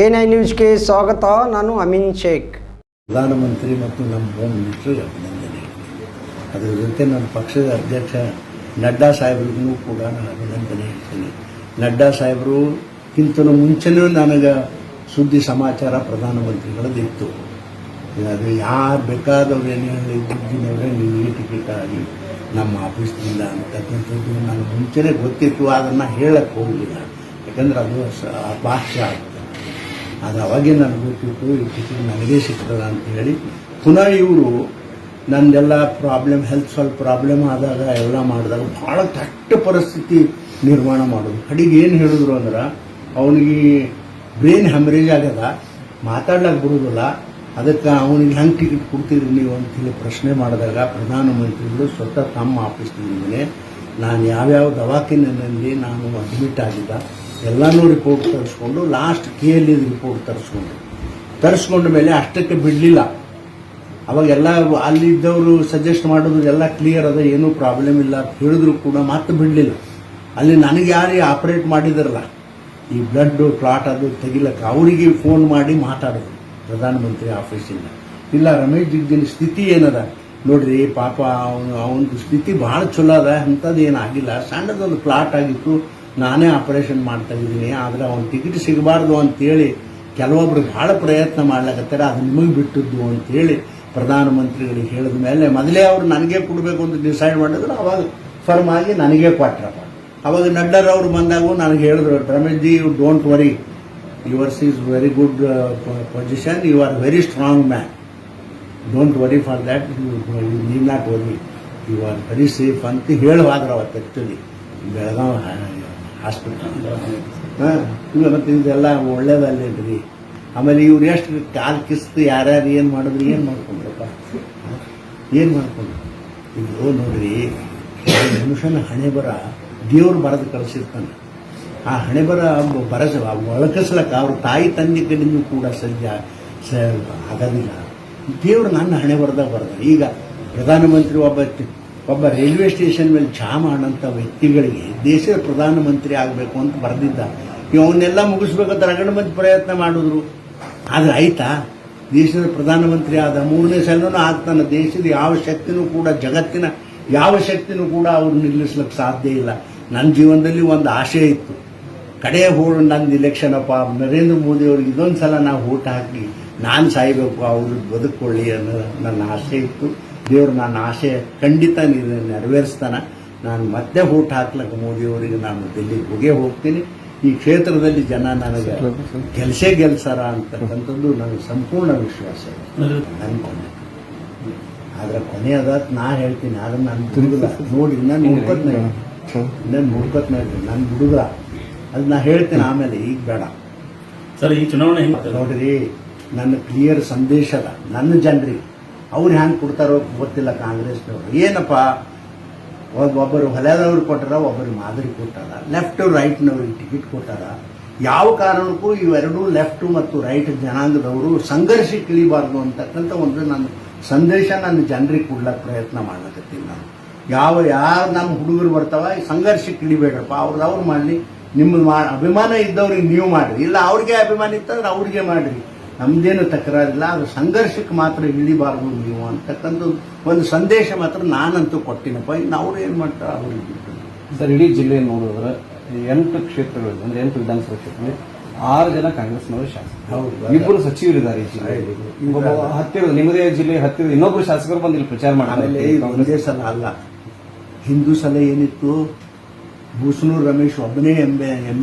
N I ನ್ಯೂಸ್ಗೆ ಸ್ವಾಗತ, ನಾನು ಅಮೀನ್ ಶೇಖ್. ಪ್ರಧಾನಮಂತ್ರಿ ಮತ್ತು ನಮ್ಮ ಹೋಮ್ ಮಿನಿಸ್ಟರ್ ಅಭಿನಂದನೆ. ಅದರ ಜೊತೆ ನನ್ನ ಪಕ್ಷದ ಅಧ್ಯಕ್ಷ ನಡ್ಡಾ ಸಾಹೇಬ್ರಿಗೂ ಕೂಡ ನಾನು ಅಭಿನಂದನೆ ಹೇಳ್ತೀನಿ. ನಡ್ಡಾ ಸಾಹೇಬರು ಕಿಂತಲೂ ಮುಂಚೆನೂ ನನಗೆ ಸುದ್ದಿ ಸಮಾಚಾರ ಪ್ರಧಾನಮಂತ್ರಿಗಳದಿತ್ತು ಅದು ಯಾರು ಬೇಕಾದವ್ರು ಏನು ಹೇಳಿ ದುಡ್ಡಿನವ್ರೆ ನೀವು ಈ ಟಿಕೆಟ್ ಆಗಿ ನಮ್ಮ ಆಫೀಸ್ನಿಂದ ಅಂತಕ್ಕಂಥದ್ದು ನನಗೆ ಮುಂಚೆನೇ ಗೊತ್ತಿತ್ತು ಅದನ್ನು ಹೇಳಕ್ಕೆ ಹೋಗಲಿಲ್ಲ. ಯಾಕಂದ್ರೆ ಅದು ಸ ಭಾಷ್ಯ ಆಗ್ತದೆ ಅದು ಅವಾಗೇ ನನಗೆ ಗೊತ್ತಿತ್ತು ಈ ಟಿಕೆಟ್ ನನಗೇ ಸಿಗ್ತದ ಅಂತ ಹೇಳಿ. ಪುನಃ ಇವರು ನಂದೆಲ್ಲ ಪ್ರಾಬ್ಲಮ್ ಹೆಲ್ತ್ ಸ್ವಲ್ಪ ಪ್ರಾಬ್ಲಮ್ ಆದಾಗ ಎಲ್ಲ ಮಾಡಿದಾಗ ಭಾಳ ಕೆಟ್ಟ ಪರಿಸ್ಥಿತಿ ನಿರ್ಮಾಣ ಮಾಡೋದು. ಕಡೆಗೆ ಏನು ಹೇಳಿದ್ರು ಅಂದ್ರೆ, ಅವನಿಗೆ ಬ್ರೈನ್ ಹೆಮರೇಜ್ ಆಗ್ಯದ ಮಾತಾಡ್ಲಿಕ್ಕೆ ಬರೋದಿಲ್ಲ, ಅದಕ್ಕೆ ಅವನಿಗೆ ಹೆಂಗೆ ಟಿಕೆಟ್ ಕೊಡ್ತೀರಿ ನೀವು ಅಂತೇಳಿ ಪ್ರಶ್ನೆ ಮಾಡಿದಾಗ ಪ್ರಧಾನಮಂತ್ರಿಗಳು ಸ್ವತಃ ತಮ್ಮ ಆಫೀಸ್ನಿಂದಲೇ ನಾನು ಯಾವ್ಯಾವ ದವಾಖಾನೆಯಲ್ಲಿ ನಾನು ಅಡ್ಮಿಟ್ ಆಗಿದ್ದ, ಎಲ್ಲನೂ ರಿಪೋರ್ಟ್ ತರಿಸ್ಕೊಂಡು ಲಾಸ್ಟ್ ಕೆ ಎಲ್ ರಿಪೋರ್ಟ್ ತರಿಸ್ಕೊಂಡು. ತರಿಸ್ಕೊಂಡ ಮೇಲೆ ಅಷ್ಟಕ್ಕೆ ಬಿಡಲಿಲ್ಲ. ಅವಾಗೆಲ್ಲ ಅಲ್ಲಿದ್ದವರು ಸಜೆಸ್ಟ್ ಮಾಡೋದು ಎಲ್ಲ ಕ್ಲಿಯರ್ ಅದ, ಏನೂ ಪ್ರಾಬ್ಲಮ್ ಇಲ್ಲ ಹೇಳಿದ್ರು ಕೂಡ ಮತ್ತೆ ಬಿಡಲಿಲ್ಲ. ಅಲ್ಲಿ ನನಗೆ ಯಾರೇ ಆಪರೇಟ್ ಮಾಡಿದಾರಲ್ಲ, ಈ ಬ್ಲಡ್ ಕ್ಲಾಟ್ ಅದು ತೆಗಿಲಕ್ಕೆ, ಅವರಿಗೆ ಫೋನ್ ಮಾಡಿ ಮಾತಾಡೋದು ಪ್ರಧಾನಮಂತ್ರಿ ಆಫೀಸಿಂದ ಇಲ್ಲ ರಮೇಶ್ ಜಿಗ್ಜಿನ, ಸ್ಥಿತಿ ಏನದ? ನೋಡ್ರಿ, ಪಾಪ ಅವನು, ಅವನದು ಸ್ಥಿತಿ ಭಾಳ ಚಲೋ ಅದ ಅಂಥದ್ದು ಏನಾಗಿಲ್ಲ ಸಣ್ಣದೊಂದು ಪ್ಲಾಟ್ ಆಗಿತ್ತು, ನಾನೇ ಆಪರೇಷನ್ ಮಾಡ್ತಾ ಇದ್ದೀನಿ, ಆದರೆ ಅವನ ಟಿಕೆಟ್ ಸಿಗಬಾರ್ದು ಅಂತೇಳಿ ಕೆಲವೊಬ್ರು ಭಾಳ ಪ್ರಯತ್ನ ಮಾಡ್ಲಕತ್ತಾರೆ, ಅದು ನಿಮಗೆ ಬಿಟ್ಟಿದ್ದು ಅಂತೇಳಿ ಪ್ರಧಾನಮಂತ್ರಿಗಳಿಗೆ ಹೇಳಿದ ಮೇಲೆ ಮೊದಲೇ ಅವ್ರು ನನಗೆ ಕೊಡಬೇಕು ಅಂತ ಡಿಸೈಡ್ ಮಾಡಿದ್ರು, ಅವಾಗ ಫರ್ಮ್ ಆಗಿ ನನಗೆ ಕೊಟ್ರಪ್ಪ. ಅವಾಗ ನಡ್ಡರ್ ಅವ್ರು ಬಂದಾಗೂ ನನಗೆ ಹೇಳಿದ್ರು, Ramesh ji you don't worry yours is very good position you are very strong man don't worry for that ನೀವ್ not worry you are very safe ಅಂತ ಹೇಳುವಾಗ್ರ ಅವತ್ತು ಆ್ಯಕ್ಚುಲಿ ಬೆಳಗಾವ್ ಹಾಸ್ಪಿಟಲ್ ಹಾಂ ಇಲ್ಲ ಮತ್ತು ಇದೆಲ್ಲ ಒಳ್ಳೇದಲ್ಲೇನ್ರಿ ಆಮೇಲೆ ಇವ್ರು ಎಷ್ಟು ಕಾಲು ಕಿಸ್ತು ಯಾರ್ಯಾರು ಏನು ಮಾಡಿದ್ರು ಏನು ಮಾಡ್ಕೊಂಡ್ರಪ್ಪ? ಏನು ಮಾಡ್ಕೊಂಡ್ರು? ಇದು ನೋಡ್ರಿ ಮನುಷ್ಯನ ಹಣೆ ಬರ ದೇವ್ರು ಬರೆದು ಕಳಿಸಿರ್ತಾನೆ. ಆ ಹಣೆ ಬರ ಬರಸ ಒಳಕಸ್ಲಕ್ಕ ಅವ್ರ ತಾಯಿ ತಂದೆ ಕಡೆಯೂ ಕೂಡ ಸದ್ಯ ಸ ಆಗೋದಿಲ್ಲ. ದೇವ್ರು ನನ್ನ ಹಣೆ ಬರ್ದ ಬರ್ದ ಈಗ ಪ್ರಧಾನಮಂತ್ರಿ ಒಬ್ಬ ಒಬ್ಬ ರೈಲ್ವೆ ಸ್ಟೇಷನ್ ಮೇಲೆ ಚಾ ಮಾಡಂಥ ವ್ಯಕ್ತಿಗಳಿಗೆ ದೇಶದ ಪ್ರಧಾನಮಂತ್ರಿ ಆಗಬೇಕು ಅಂತ ಬರೆದಿದ್ದ. ಇವನ್ನೆಲ್ಲ ಮುಗಿಸ್ಬೇಕಂತ ರಂಗಣ ಮಂತ್ರಿ ಪ್ರಯತ್ನ ಮಾಡಿದ್ರು. ಆದ್ರೆ ಆಯ್ತಾ? ದೇಶದ ಪ್ರಧಾನಮಂತ್ರಿ ಆದ ಮೂರನೇ ಸಲನೂ ಆಗ್ತಾನೆ ದೇಶದ ಯಾವ ಶಕ್ತಿನೂ ಕೂಡ, ಜಗತ್ತಿನ ಯಾವ ಶಕ್ತಿನೂ ಕೂಡ ಅವ್ರು ನಿಲ್ಲಿಸ್ಲಿಕ್ಕೆ ಸಾಧ್ಯ ಇಲ್ಲ. ನನ್ನ ಜೀವನದಲ್ಲಿ ಒಂದು ಆಶೆ ಇತ್ತು. ಕಡೆ ಹೋಳು ನಂದು ಇಲೆಕ್ಷನ್ ಅಪ್ಪ, ನರೇಂದ್ರ ಮೋದಿ ಅವ್ರಿಗೆ ಇದೊಂದು ಸಲ ನಾವು ಓಟ್ ಹಾಕಿ ನಾನು ಸಾಯ್ಬೇಕು ಅವರು ಬದುಕೊಳ್ಳಿ ಅನ್ನೋ ನನ್ನ ಆಸೆ ಇತ್ತು. ದೇವರು ನನ್ನ ಆಸೆ ಖಂಡಿತ ನೀನು ನೆರವೇರಿಸ್ತಾನ. ನಾನು ಮತ್ತೆ ಊಟ ಹಾಕ್ಲಕ್ಕೆ ಮೋದಿಯವರಿಗೆ ನಾನು ಡೆಲ್ಲಿಗೆ ಹೋಗೇ ಹೋಗ್ತೀನಿ. ಈ ಕ್ಷೇತ್ರದಲ್ಲಿ ಜನ ನನಗೆ ಗೆಲ್ಸೇ ಗೆಲ್ಸಾರ ಅಂತಕ್ಕಂಥದ್ದು ನನಗೆ ಸಂಪೂರ್ಣ ವಿಶ್ವಾಸ ಇದೆ. ಅನ್ಕೊಂಡೆ ಆದ್ರೆ ಕೊನೆ ಅದಾತ್ ನಾ ಹೇಳ್ತೀನಿ ಆದ್ರೆ ನಾನು ತಿರುಗಿಲ್ಲ ನೋಡಿ ನಾನು ನೋಡ್ಕೊತ್ನ ನಾನು ನೋಡ್ಕೊತ್ನ ನಾನು ಹುಡುಗ ಅದು ನಾ ಹೇಳ್ತೀನಿ ಆಮೇಲೆ ಈಗ ಬೇಡ. ಸರ್ ಈ ಚುನಾವಣೆ ನೋಡ್ರಿ ನನ್ನ ಕ್ಲಿಯರ್ ಸಂದೇಶ ಅದ ನನ್ನ ಜನರಿಗೆ ಅವ್ರು ಹ್ಯಾಂಗೆ ಕೊಡ್ತಾರೋ ಗೊತ್ತಿಲ್ಲ ಕಾಂಗ್ರೆಸ್ನವ್ರು. ಏನಪ್ಪ? ಒಬ್ಬೊಬ್ಬರು ಹೊಲದವ್ರು ಕೊಟ್ಟಾರ, ಒಬ್ಬರು ಮಾದರಿ ಕೊಟ್ಟಾರ. ಲೆಫ್ಟ್ ರೈಟ್ನವ್ರಿಗೆ ಟಿಕೆಟ್ ಕೊಟ್ಟಾರ. ಯಾವ ಕಾರಣಕ್ಕೂ ಇವೆರಡೂ ಲೆಫ್ಟ್ ಮತ್ತು ರೈಟ್ ಜನಾಂಗದವರು ಸಂಘರ್ಷಕ್ಕೆ ಇಳಿಬಾರ್ದು ಅಂತಕ್ಕಂಥ ಒಂದು ನನ್ನ ಸಂದೇಶ ನನ್ನ ಜನರಿಗೆ ಕೊಡ್ಲಕ್ಕೆ ಪ್ರಯತ್ನ ಮಾಡ್ಲಕತ್ತೀನಿ ನಾನು. ಯಾವ ಯಾರು ನಮ್ಮ ಹುಡುಗರು ಬರ್ತಾವ ಸಂಘರ್ಷಕ್ಕೆ ಇಳಿಬೇಡ್ರಪ್ಪ ಅವ್ರದ್ದು ಅವ್ರು ಮಾಡಲಿ. ನಿಮ್ಮ ಅಭಿಮಾನ ಇದ್ದವ್ರಿಗೆ ನೀವು ಮಾಡಿರಿ. ಇಲ್ಲ ಅವ್ರಿಗೆ ಅಭಿಮಾನ ಇತ್ತಂದ್ರೆ ಅವ್ರಿಗೆ ಮಾಡ್ರಿ. ನಮ್ದೇನು ತಕರಾರಿಲ್ಲ ಅದು ಸಂಘರ್ಷಕ್ಕೆ ಮಾತ್ರ ಇಳಿಬಾರ್ದು ನೀವು ಅಂತಕ್ಕಂಥ ಒಂದು ಸಂದೇಶ ಮಾತ್ರ ನಾನಂತೂ ಕೊಟ್ಟಿನಪ್ಪ. ಇನ್ನು ಅವ್ರು ಏನು ಮಾಡ್ತಾರೆ ಅವ್ರಿಗೆ ಸರ್ ಇಡೀ ಜಿಲ್ಲೆ ನೋಡಿದ್ರೆ ಎಂಟು ಕ್ಷೇತ್ರಗಳು ಅಂದ್ರೆ ಎಂಟು ವಿಧಾನಸಭಾ ಕ್ಷೇತ್ರಗಳು ಆರು ಜನ ಕಾಂಗ್ರೆಸ್ನವರು ಶಾಸಕರು. ಹೌದು ಇಬ್ಬರು ಸಚಿವರಿದ್ದಾರೆ ಈ ಜಿಲ್ಲೆ ಹತ್ತಿರ ಹತ್ತಿರದ ನಿಮ್ಮದೇ ಜಿಲ್ಲೆ ಹತ್ತಿರದ ಇನ್ನೊಬ್ಬರು ಶಾಸಕರು ಬಂದು ಇಲ್ಲಿ ಪ್ರಚಾರ ಮಾಡ್ತಾರೆ. ಸಲ ಅಲ್ಲ. ಹಿಂದೂ ಸಲ ಏನಿತ್ತು? ಭೂಸನೂರು ರಮೇಶ್ ಒಬ್ಬನೇ ಎಂ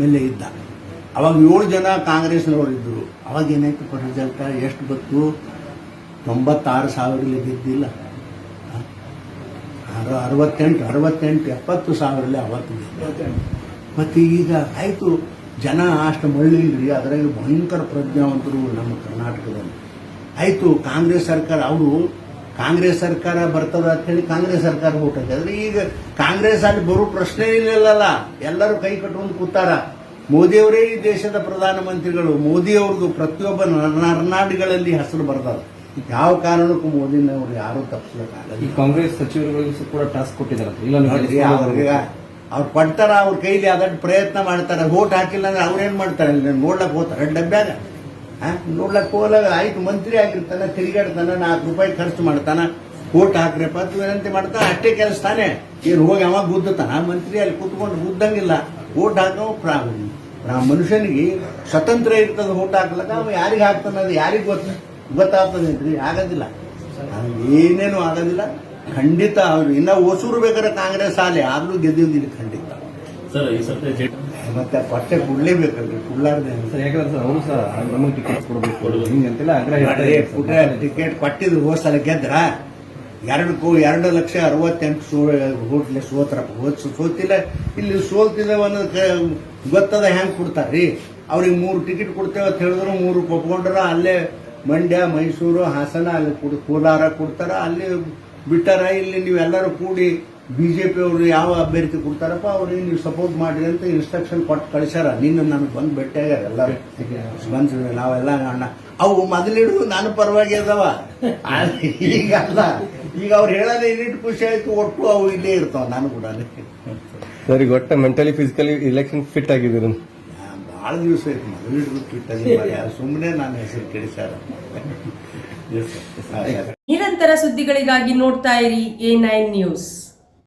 ಎಲ್ ಎ ಇದ್ದ. ಅವಾಗ ಏಳು ಜನ ಕಾಂಗ್ರೆಸ್ನವರು ಇದ್ದರು ಅವಾಗ ಏನಾಯ್ತು ರಿಸಲ್ಟ್ ಎಷ್ಟು ಬಂತು ತೊಂಬತ್ತಾರು ಸಾವಿರಲ್ಲಿ ಗೆದ್ದಿಲ್ಲ. ಅರವತ್ತೆಂಟು ಅರವತ್ತೆಂಟು, ಎಪ್ಪತ್ತು ಸಾವಿರಲ್ಲಿ ಅವತ್ತು ಮತ್ತು ಈಗ ಆಯಿತು. ಜನ ಅಷ್ಟು ಮಳ್ಳಿಲ್ರಿ ಅದರಲ್ಲಿ ಭಯಂಕರ ಪ್ರಜ್ಞಾವಂತರು ನಮ್ಮ ಕರ್ನಾಟಕದಲ್ಲಿ. ಆಯಿತು, ಕಾಂಗ್ರೆಸ್ ಸರ್ಕಾರ, ಅವರು ಕಾಂಗ್ರೆಸ್ ಸರ್ಕಾರ ಬರ್ತದ ಅಂತ ಹೇಳಿ ಕಾಂಗ್ರೆಸ್ ಸರ್ಕಾರ ಓಟ್ ಆದರೆ ಈಗ ಕಾಂಗ್ರೆಸ್ ಅಲ್ಲಿ ಬರೋ ಪ್ರಶ್ನೆ ಇಲ್ಲಲ್ಲ ಎಲ್ಲರೂ ಕೈ ಕಟ್ಕೊಂಡು ಕೂತಾರ. ಮೋದಿಯವರೇ ಈ ದೇಶದ ಪ್ರಧಾನಮಂತ್ರಿಗಳು. ಮೋದಿ ಅವ್ರದ್ದು ಪ್ರತಿಯೊಬ್ಬ ನರ್ನಾಡಿಗಳಲ್ಲಿ ಹೆಸರು ಬರ್ತಾರೆ ಯಾವ ಕಾರಣಕ್ಕೂ ಯಾರು ಯಾರೂ ಈ ತಪ್ಪಿಸ್ಲಿಕ್ಕಾಗಲ್ಲ ಕಾಂಗ್ರೆಸ್ ಸಚಿವರುಗಳಿಗೂ ಕೂಡ ಟಾಸ್ಕ್ ಕೊಟ್ಟಿದ್ದಾರೆ ಇಲ್ಲ ಅವ್ರಿಗೆ ಅವ್ರು ಕೊಡ್ತಾರ ಅವ್ರ ಕೈಲಿ ಅದನ್ನು ಪ್ರಯತ್ನ ಮಾಡ್ತಾರೆ. ಓಟ್ ಹಾಕಿಲ್ಲ ಅಂದ್ರೆ ಅವ್ರೇನ್ ಮಾಡ್ತಾರೆ? ನೋಡ್ಲಕ್ ಹೋಗ್ತಾರೆ. ಡಬ್ಬ್ಯಾಗ ನೋಡ್ಲಕ್ ಹೋಗ್ಲಾಗ ಆಯ್ತು ಮಂತ್ರಿ ಆಗಿರ್ತಾನ ತಿರುಗಾಡ್ತಾನ ನಾಲ್ಕು ರೂಪಾಯಿ ಖರ್ಚು ಮಾಡ್ತಾನ. ಓಟ್ ಹಾಕ್ರಪ್ಪ ವಿನಂತಿ ಮಾಡ್ತಾ ಅಷ್ಟೇ ಕೆಲಸ ತಾನೆ. ಏನು ಹೋಗಿ ಅವಾಗ ಗುದ್ದತಾನ ಮಂತ್ರಿ ಅಲ್ಲಿ ಕೂತ್ಕೊಂಡು ಗುದ್ದಂಗಿಲ್ಲ ಓಟ್ ಹಾಕೋ ಪ್ರಾ ಆ ಮನುಷ್ಯನಿಗೆ ಸ್ವತಂತ್ರ ಇರ್ತದ ಓಟ್ ಹಾಕ್ಲಕ್ಕ ಅವ ಯಾರಿಗೆ ಹಾಕ್ತಾನ ಅದು ಯಾರಿಗೆ ಗೊತ್ತ? ಗೊತ್ತಾಗ್ತದೇನ್ರಿ ಆಗೋದಿಲ್ಲ. ಅದು ಏನೇನು ಆಗೋದಿಲ್ಲ. ಖಂಡಿತ ಅವ್ರು ಇನ್ನ ಹೊಸೂರು ಬೇಕಾದ್ರೆ ಕಾಂಗ್ರೆಸ್ ಆಲಿ ಆದ್ರೂ ಗೆದ್ದಿದ್ದಿಲ್ಲ ಖಂಡಿತ. ಸರ್ ಈ ಸರ್ತಿ ಮತ್ತೆ ಪಟ್ಟೆ ಕೊಡ್ಲೇಬೇಕಲ್ರಿ ಕೊಡ್ಲಾರ್ದೆ ಸರ್ ಯಾಕಂದ್ರೆ ಸರ್ ಅವರು ಸಹ ನಮಗೆ ಟಿಕೆಟ್ ಕೊಡ್ಬೇಕು. ಟಿಕೆಟ್ ಪಟ್ಟಿದ್ರು ಹೋದ್ ಸಲ ಗೆದ್ರ? ಎರಡು ಕೋ ಎರಡು ಲಕ್ಷ ಅರವತ್ತೆಂಟು ಸೋ ಹೋಟ್ಲೆ ಸೋತ್ರಪ್ಪ ಹೋದ್ ಸೋತಿಲ್ಲ. ಇಲ್ಲಿ ಸೋಲ್ತಿದ್ದೇವೆ ಅನ್ನೋದಕ್ಕೆ ಗೊತ್ತದ ಹೆಂಗೆ ಕೊಡ್ತಾರ್ರಿ ಅವ್ರಿಗೆ ಮೂರು ಟಿಕೆಟ್ ಕೊಡ್ತೇವೆ ಅಂತ ಹೇಳಿದ್ರು ಮೂರು ಒಪ್ಕೊಂಡ್ರ ಅಲ್ಲೇ ಮಂಡ್ಯ ಮೈಸೂರು ಹಾಸನ ಅಲ್ಲಿ ಕೊಡ್ ಕೋಲಾರ ಕೊಡ್ತಾರ. ಅಲ್ಲಿ ಬಿಟ್ಟಾರ ಇಲ್ಲಿ ನೀವೆಲ್ಲರೂ ಕೂಡಿ ಬಿ ಜೆ ಪಿ ಅವರು ಯಾವ ಅಭ್ಯರ್ಥಿ ಕೊಡ್ತಾರಪ್ಪ ಅವ್ರಿಗೆ ನೀವು ಸಪೋರ್ಟ್ ಮಾಡ್ರಿ ಅಂತ ಇನ್ಸ್ಟ್ರಕ್ಷನ್ ಕೊಟ್ಟು ಕಳಿಸ್ಯಾರ. ನಿನ್ನ ನನಗೆ ಬಂದು ಭೇಟಿಯಾಗ್ಯಾರ ಎಲ್ಲರೂ. ಬಂದು ನಾವೆಲ್ಲ ಅಣ್ಣ. ಅವು ಮೊದಲಿಡು ನಾನು ಪರವಾಗಿ ಅದಾವ. ಈಗಲ್ಲ. ಈಗ ಅಲ್ಲ ಈಗ ಅವ್ರು ಹೇಳೋದೇ ಇನ್ನಿಟ್ಟು ಖುಷಿ ಆಯ್ತು ಒಟ್ಟು ಅವು ಇಲ್ಲೇ ಇರ್ತಾವ ನಾನು ಕೂಡ ಸರಿ ಒಟ್ಟ ಮೆಂಟಲಿ ಫಿಸಿಕಲಿ ಇಲೆಕ್ಷನ್ ಫಿಟ್ ಆಗಿದ್ದೀರ. ಭಾಳ ದಿವಸ ಆಯ್ತು ಫಿಟ್ ಕಿಟ್ಟಲ್ಲಿ ಸುಮ್ಮನೆ ನಾನು ಹೆಸರು ಕೆಡಿಸ್ಯಾರ. ನಿರಂತರ ಸುದ್ದಿಗಳಿಗಾಗಿ ನೋಡ್ತಾ ಇರಿ ಎ ನೈನ್ ನ್ಯೂಸ್.